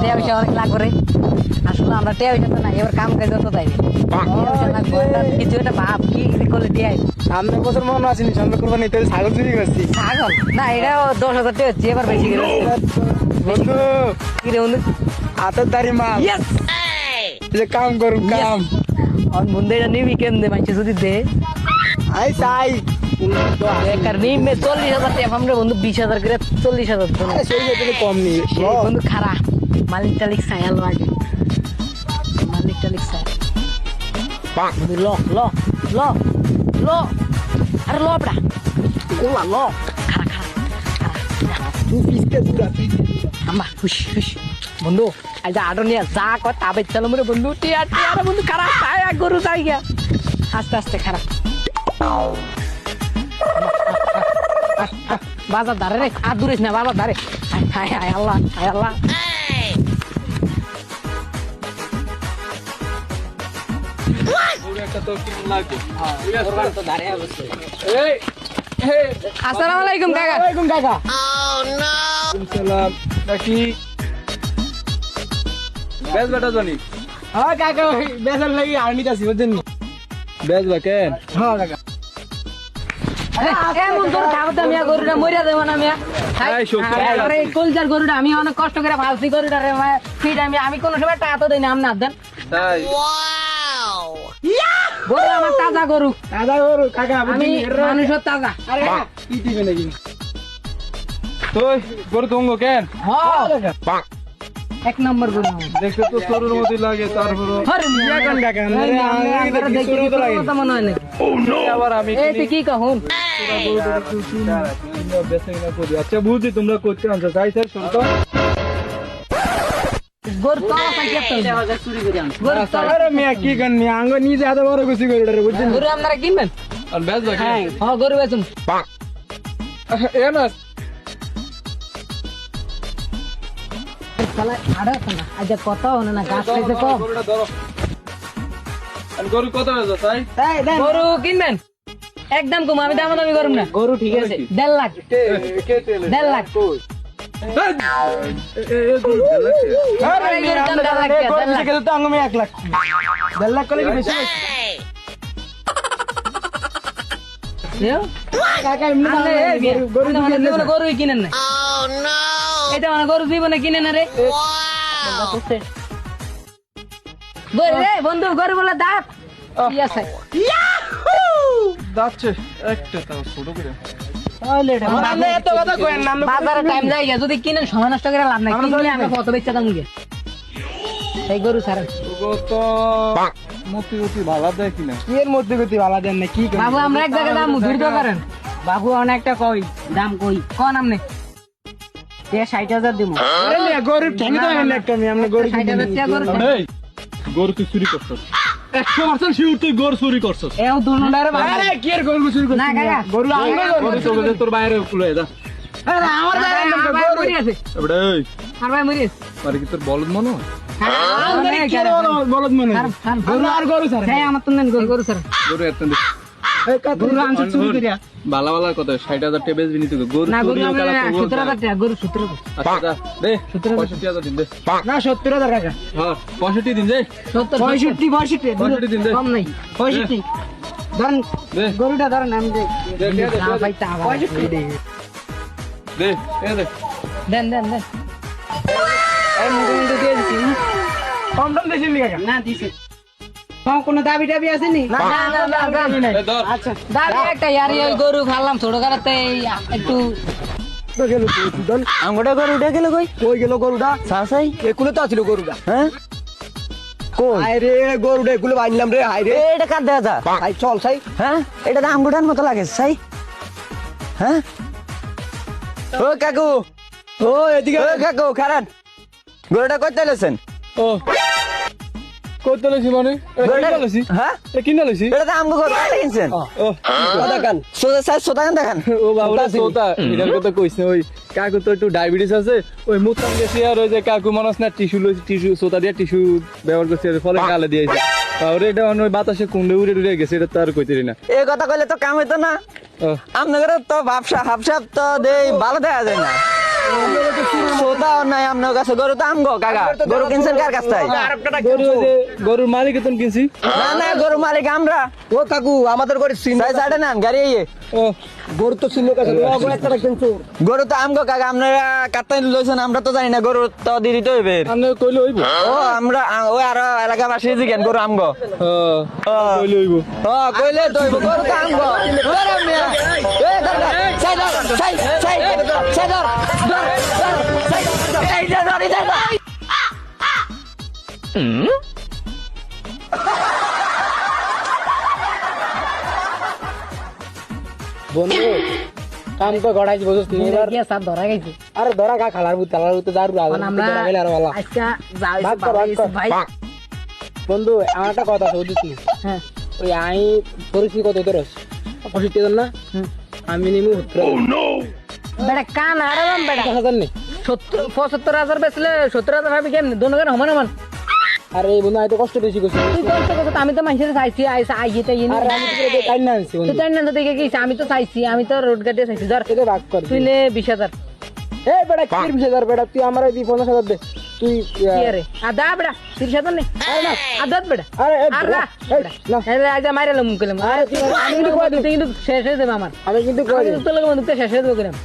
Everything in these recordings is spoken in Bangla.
টিয়া পয়সা অনেক লাগবে রে। আসলে আমরা টিয়া পয়সা তো না এবার কাম কাজ তো তাই। কিছু একটা ভাব কি করলে টিয়া সামনে বছর মনে আসেনি সামনে কোরবানি তেল ছাগল চুরি করছি। ছাগল? না এটা দশ হাজার হচ্ছে এবার বেশি গেল বন্ধু কি রে বন্ধু? হাতের দাড়ি মাল। ইয়েস এই যে কাম করুন কাম। আর বন্ধু এটা নিবি কেমনে? মাইছে যদি দে। আই চাই। বেকার নিমে চল্লিশ হাজার টাকা আমরা বন্ধু বিশ হাজার করে চল্লিশ হাজার। কম নি। সেই বন্ধু খারা মালিক টালিক সায়াল লাগে মালিক টালিক বন্ধু ল ল ল ল। আরে ল আপড়া ওলা ল। খারা খারা তুই পিসকে দুটা আম্মা হুশ হুশ বন্ধু আজ আডো নিয়ে যা কর তাবে চলো মরে বন্ধু। টিয়া টিয়া বন্ধু খারাপ খায় আর গরু যাই গিয়া। আস্তে আস্তে খারাপ বাজার ধারে রে আর দূরিস না বাজার ধারে। হায় হায় আল্লাহ হায় আল্লাহ। আসসালামু আলাইকুম কাকা। ওয়ালাইকুম কাকা। সালাম নাকি বেশ বেটা জানি। হ্যাঁ কাকা ওই লাগি আর্মি আছি বুঝছেন বেশ বা হ্যাঁ কাকা। এমন তোর খাওয়াতে আমি অনেক কষ্ট করে ফালছি গরুটা রে ফিট আমি আমি কোনো সময় টাকা তো দিই না আপনি দেন। তাই গরু আমার তাজা গরু। দাদা ওর কাকা আমি মানুষের তাজা। আরে কি দিবে নাকি? তুই গরু তুঙ্গ কেন? হ্যাঁ এক নম্বর গরু। দেখতে তো তোর মতোই লাগে তারপরে আরে মিয়া, কোন কাকা? এই আরে মিয়া, আমি আমি একবারে দেখি দেখি তো লাগে। মতো মনে হয় নাকি? আবার আমি এই কি কহুন? বেসে কিনা করি আচ্ছা বুঝছি তোমরা করতে আনছো। তাই স্যার শুনো কি গান মিয়া? আঙ্গ নিজে এত বড় খুশি করে বুঝছেন? গরু আপনারা কিনবেন? আর বেশ কেন হ্যাঁ গরু বেচুন। এ না। আজ কত হনে না গাছ খাইছে কম। গরুটা ধরো। আর গরু কত বেচো তাই? গরু কিনবেন? একদম কম আমি দাম দামি করুন না। গরু ঠিক আছে। দেড় লাখ। কে কে তেলে? দেড় লাখ। গরু- মানে না এটা মানে গরু জীবনে কিনে না রে বন্ধু গরু বলে দাঁত যাচ্ছে একটা ছোট করে বাজারে টাইম যায় যদি কিনেন সময় নষ্ট করে লাভ নাই। কিনলে আমি কত বেচা দাম গিয়ে এই গরু ছাড়েন মতি মতি ভালো দেখি না কি এর মধ্যে গতি ভালো দেন না কি বাবু আমরা এক জায়গায় দাম ধরিতে করেন। বাবু অনেকটা কই? দাম কই? কোন আমনে এ ষাট হাজার দিব গরিব তো একটা আপনি গরু তুই চুরি করছস। একশো পার্সেন্ট শিউর তুই গরু চুরি করছস। এও দুনুডারে বাবা আরে কি এর গরু চুরি করছিস? না, কাকা। গরু আমরা গরু চুরি দে, তোর বাইরে খুলে যা। আরে আমার বাইরে আর গরু। মরি আছে। এবড়ে আর ভাই মরিস মানে কি তোর বলদ মনো হয়? বলদ- মনে হয়? গরু আর গরু স্যার হ্যাঁ আমার তো গরু গরু স্যার গরু এত দিস এই কা গরু আনছে চুরি করিয়া। বালা বালা কত ষাট হাজার টেবিল বিনি তোকে গরু না গরু চুরি আমরা কালা তোর সত্তর হাজার টাকা গরু সত্তর হাজার। আচ্ছা দে পঁয়ষট্টি হাজার দিন দে। না সত্তর হাজার টাকা। হ্যাঁ পঁয়ষট্টি দিন দে। সত্তর পঁয়ষট্টি পঁয়ষট্টি পঁয়ষট্টি। দিন দে। কম নাই। পঁয়ষট্টি। ধরেন গরুটা ধরেন আমি দে দে দে, দে। দেন দেন দেন। কম দাম দিয়েছেন নি দিছে। কোনো দাবি টাবি আছে নি না না না দাবি নাই এ ধর। আচ্ছা। দাবি একটা ইয়ার এই গরু খালাম ছোট কারাতে একটু গেল দন গরু উঠে গেল কই? কই গেল গরুটা? সাসাই একুলে তো আছিল গরুটা। হ্যাঁ? কই? হাই রে গরুটা একুলে বানলাম রে হাই রে। এটা কার দেখা যা? হাই চল সাই। হ্যাঁ? এটা তো আঙ্গুটার মতো লাগে সাই। হ্যাঁ? ও কাকু। ও এদিকে ও কাকু খারান। গরুটা কই তেলেছেন ও। কত লইছি মানে? কিনা লইছি? হ্যাঁ? কিনা লইছি? এটা তো আমগো গরু কাটে কিনছেন? ও। কথা কান সোজা সাইজ সোজা কান দেখান। ও বাবুরা সোতা এটার কথা কইছ না ওই কাকু তো একটু ডায়াবেটিস আছে ওই মুতাম গেছে আর ওই যে কাকু মানুষ না টিস্যু লইছে টিস্যু সোতা দিয়ে টিস্যু ব্যবহার করছে আর ফলে গালে দিয়েছে আর এটা ওই বাতাসে কুন্ডে উড়ে উড়ে গেছে এটা তো আর কইতে না। এই কথা কইলে তো কাম হইতো না। ও, আপনাদের তো ভাবসা হাফসাপ তো দেই ভালো দেখা যায় না। সোতা নাই আপনার কাছে গরু তো আমগো কাকা। গরু কিনছেন কার কাছ থেকে? গরু ওই যে গরুর মালিক তুমি কিনছি। না না গরু মালিক আমরা। ও কাকু আমাদের সাইডে গাড়ি ইয়ে ও গরু তো চিন কাছে ও গো একটা রাখছেন চোর গরু তো আমগো কাকা আপনারা কাটতে লইছেন আমরা তো জানি না গরু তো দিদি তো হইবে আপনি কইলে হইব? ও আমরা ওই আরও এলাকাবাসী জিজ্ঞেন গরু আমগো। ও কইলে হইব। ও কইলে তো হইব গরু তো আমগো। এ বন্ধু কাম তো গড়াইছি এবার গিয়া সাপ ধরা গেছে আরে ধরা কা খালার বুত খালার বুত দারু আমরা গেলে আর ভালো। ভাই বন্ধু আমার একটা কথা আছে হ্যাঁ ওই আই পরিস্থিতি কত তোর হাজার না? আমি নিমু সত্তর বেটা কান আরাম বেটা। হাজার নেই সত্তর পঁচাত্তর হাজার বেচলে সত্তর হাজার ভাবি কেমনি দোনো কেন সমান সমান আর এই বন্ধু আমি কষ্ট বেশি করছি। তুই কষ্ট করছ আমি তো মানুষের চাইছি আইসা আইতে ইয়ে আর আমি তো কাইন না আনছি তুই বন্ধু। তাই না দেখে গেছি আমি তো চাইছি আমি তো রোড গাড়ি চাইছি। ধর তোকে ভাগ কর তুই নে বিশ হাজার। এই বেটা কির বিশ বেটা? তুই আমার দি পঞ্চাশ হাজার দে। তুই কি আরে? আদা বেটা তিরিশ হাজার নে। আরে এই আর বেটা, রা এই, না। হেলে আজ মাইরালাম মুখ কলাম আরে আমি কিন্তু কই দিতে কিন্তু শেষ হয়ে যাবে আমার। আমি কিন্তু কিন্তু তোর লগে বন্ধুত্ব শেষ হয়ে যাবে কলাম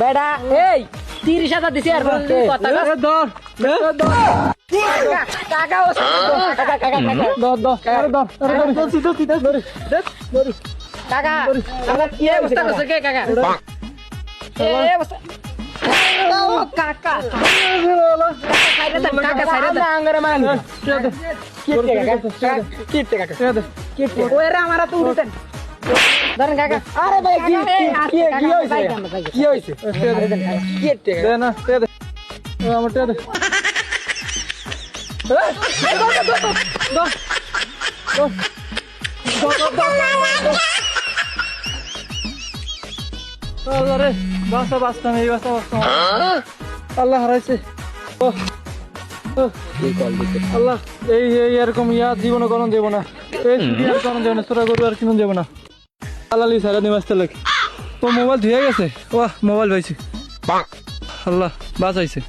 বেটা এই তিরিশ হাজার দিছি আর কোনো যদি কথা কস, ধর কাকা, কাকা ও কাকা কাকা কাকা ধর ধর আরে ধর আরে ধর ধরছি ধরছি ধর কাকা কাকা কি অবস্থা করছে কে কাকা এ অবস্থা ও কাকা সাইডে দে কাকা সাইডে দে আঙ্গারে মান কিটে কাকা কিটে কাকা কিটে ওরে আমারা তো উঠতেন ধরেন কাকা। আরে ভাই কি কাকা, কি কাকা, কি হইছে বাইক আমরা, বাইক। কি হইছে দে না দে দে। আমার টা দে। বাসা বাসতাম এই বাসা বাসতাম আল্লাহ হারাইছে। ও ও, আল্লাহ এই এই এরকম ইয়া জীবনে কোনো দেব না। এই আর কোনো দেব না তোরা গরু আর কিনুন দেব না। আল্লাহ লি সারা নিবাসতে লাগে। ও মোবাইল ধুয়ে গেছে। ও মোবাইল পাইছি। আল্লাহ বাঁচাইছে।